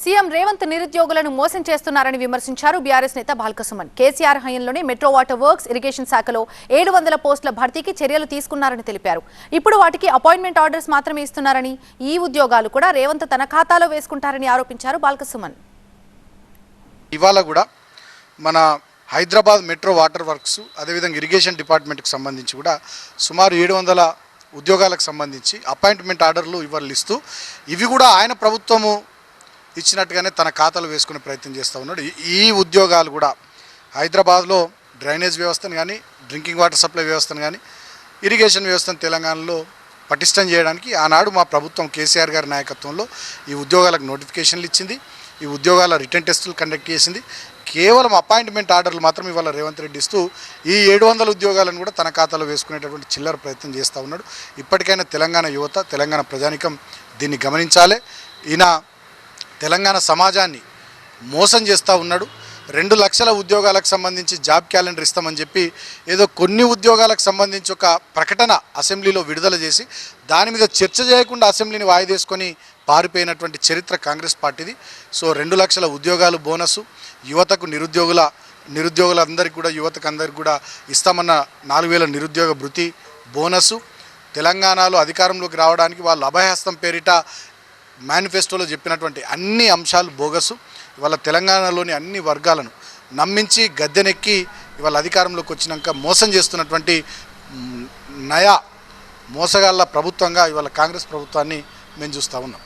CM Revanth నిరుద్యోగులను మోసం చేస్తున్నారని విమర్శించారు బీఆర్ఎస్ నేత బాల్కసుమన్ కేసీఆర్ హయంలోనే మెట్రో వాటర్ వర్క్స్ ఇరిగేషన్ శాఖలో ఏడు వందల పోస్టుల భర్తీకి చర్యలు తీసుకున్నారని తెలిపారు. ఇప్పుడు వాటికి అపాయింట్మెంట్ ఆర్డర్స్ మాత్రమే ఇస్తున్నారని ఈ ఉద్యోగాలు కూడా రేవంత్ తన ఖాతాలో వేసుకుంటారని ఆరోపించారు బాల్కసుమన్ ఇవాళ కూడా మన హైదరాబాద్ మెట్రో వాటర్ వర్క్స్ అదేవిధంగా ఇరిగేషన్ డిపార్ట్మెంట్కి సంబంధించి కూడా సుమారు ఏడు వందల ఉద్యోగాలకు సంబంధించి అపాయింట్మెంట్ ఆర్డర్లు ఇవాళ ఇస్తూ ఇవి కూడా ఆయన ప్రభుత్వము ఇచ్చినట్టుగానే తన ఖాతాలో వేసుకునే ప్రయత్నం చేస్తూ ఉన్నాడు. ఈ- ఈ ఉద్యోగాలు కూడా హైదరాబాద్లో డ్రైనేజ్ వ్యవస్థను కానీ డ్రింకింగ్ వాటర్ సప్లై వ్యవస్థను కానీ ఇరిగేషన్ వ్యవస్థను తెలంగాణలో పటిష్టం చేయడానికి ఆనాడు మా ప్రభుత్వం కేసీఆర్ గారి నాయకత్వంలో ఈ ఉద్యోగాలకు నోటిఫికేషన్లు ఇచ్చింది. ఈ ఉద్యోగాల రిటర్న్ టెస్టులు కండక్ట్ చేసింది. కేవలం అపాయింట్మెంట్ ఆర్డర్లు మాత్రం ఇవాళ రేవంత్ రెడ్డి ఇస్తూ ఈ ఏడు వందల ఉద్యోగాలను కూడా తన ఖాతాలో వేసుకునేటటువంటి చిల్లర ప్రయత్నం చేస్తూ ఉన్నాడు. ఇప్పటికైనా తెలంగాణ యువత తెలంగాణ ప్రజానికం దీన్ని గమనించాలి. ఈయన తెలంగాణ సమాజాన్ని మోసం చేస్తూ ఉన్నాడు. రెండు లక్షల ఉద్యోగాలకు సంబంధించి జాబ్ క్యాలెండర్ ఇస్తామని చెప్పి ఏదో కొన్ని ఉద్యోగాలకు సంబంధించి ఒక ప్రకటన అసెంబ్లీలో విడుదల చేసి దాని మీద చర్చ చేయకుండా అసెంబ్లీని వాయిదేసుకొని పారిపోయినటువంటి చరిత్ర కాంగ్రెస్ పార్టీది. సో రెండు లక్షల ఉద్యోగాలు బోనసు యువతకు నిరుద్యోగుల నిరుద్యోగులందరికీ కూడా యువతకు అందరికీ కూడా ఇస్తామన్న నాలుగు వేల నిరుద్యోగ భృతి బోనసు తెలంగాణలో అధికారంలోకి రావడానికి వాళ్ళు అభయహస్తం పేరిట మేనిఫెస్టోలో చెప్పినటువంటి అన్ని అంశాలు బోగసు. ఇవాళ తెలంగాణలోని అన్ని వర్గాలను నమ్మించి గద్దెనెక్కి ఇవాళ అధికారంలోకి వచ్చినాక మోసం చేస్తున్నటువంటి నయా మోసగాళ్ళ ప్రభుత్వంగా ఇవాళ కాంగ్రెస్ ప్రభుత్వాన్ని మేము చూస్తూ ఉన్నాం.